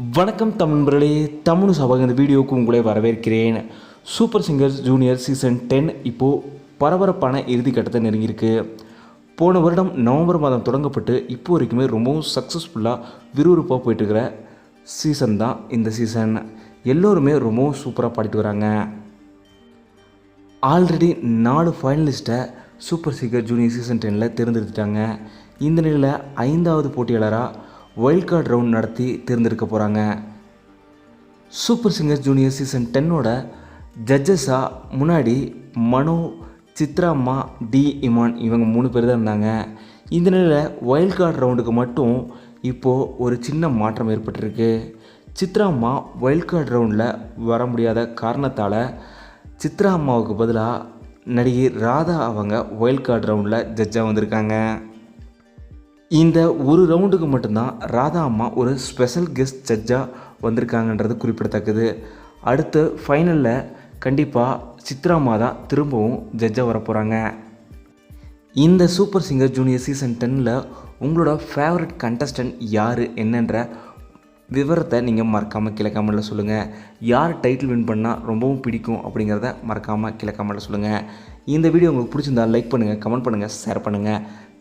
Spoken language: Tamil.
வணக்கம் தமிழர்களே தமிழ் சபாக இந்த வீடியோவுக்கு உங்களை வரவேற்கிறேன். Super singers junior season ten இப்போது பரபரப்பான இறுதி கட்டத்தை நெருங்கியிருக்கு. போன வருடம் நவம்பர் மாதம் தொடங்கப்பட்டு இப்போ வரைக்குமே ரொம்பவும் சக்ஸஸ்ஃபுல்லாக விறுவிறுப்பாக போயிட்டுருக்கிற சீசன் தான் இந்த சீசன் எல்லோருமே ரொம்பவும் சூப்பராக பாடிட்டு வராங்க. ஆல்ரெடி நாலு ஃபைனலிஸ்ட்டை சூப்பர் சிங்கர் ஜூனியர் சீசன் டெனில் தேர்ந்தெடுத்துட்டாங்க. இந்த நிலையில் ஐந்தாவது போட்டியாளராக வைல்ட் கார்டு ரவுண்ட் நடத்தி தேர்ந்தெடுக்க போகிறாங்க சூப்பர் சிங்கர் ஜூனியர் சீசன் டென்னோட ஜட்ஜஸாக முன்னாடி மனோ சித்ராம்மா டி இமான் இவங்க மூணு பேர் தான் இருந்தாங்க. இந்த நிலையில் வைல்ட் கார்டு ரவுண்டுக்கு மட்டும் இப்போது ஒரு சின்ன மாற்றம் ஏற்பட்டிருக்கு. சித்ராம்மா வைல்ட் கார்டு ரவுண்டில் வர முடியாத காரணத்தால் சித்ரா அம்மாவுக்கு பதிலாக நடிகை ராதா அவங்க வைல்ட் கார்டு ரவுண்டில் ஜட்ஜாக வந்திருக்காங்க. இந்த ஒரு ரவுண்டுக்கு மட்டும்தான் ராதா அம்மா ஒரு ஸ்பெஷல் கெஸ்ட் ஜட்ஜாக வந்திருக்காங்கன்றது குறிப்பிடத்தக்கது. அடுத்து ஃபைனலில் கண்டிப்பாக சித்ரா தான் திரும்பவும் ஜட்ஜாக வர போகிறாங்க இந்த சூப்பர் சிங்கர் ஜூனியர் சீசன் டென்னில் உங்களோட ஃபேவரட் கண்டஸ்டன்ட் யார் என்னன்ற விவரத்தை நீங்கள் மறக்காமல் கீழே கமெண்ட்டில் சொல்லுங்கள் யார் டைட்டில் வின் பண்ணால் ரொம்பவும் பிடிக்கும் அப்படிங்கிறத மறக்காமல் கீழே கமெண்ட்டில் சொல்லுங்கள் இந்த வீடியோ உங்களுக்கு பிடிச்சிருந்தா லைக் பண்ணுங்கள் கமெண்ட் பண்ணுங்கள் ஷேர் பண்ணுங்கள்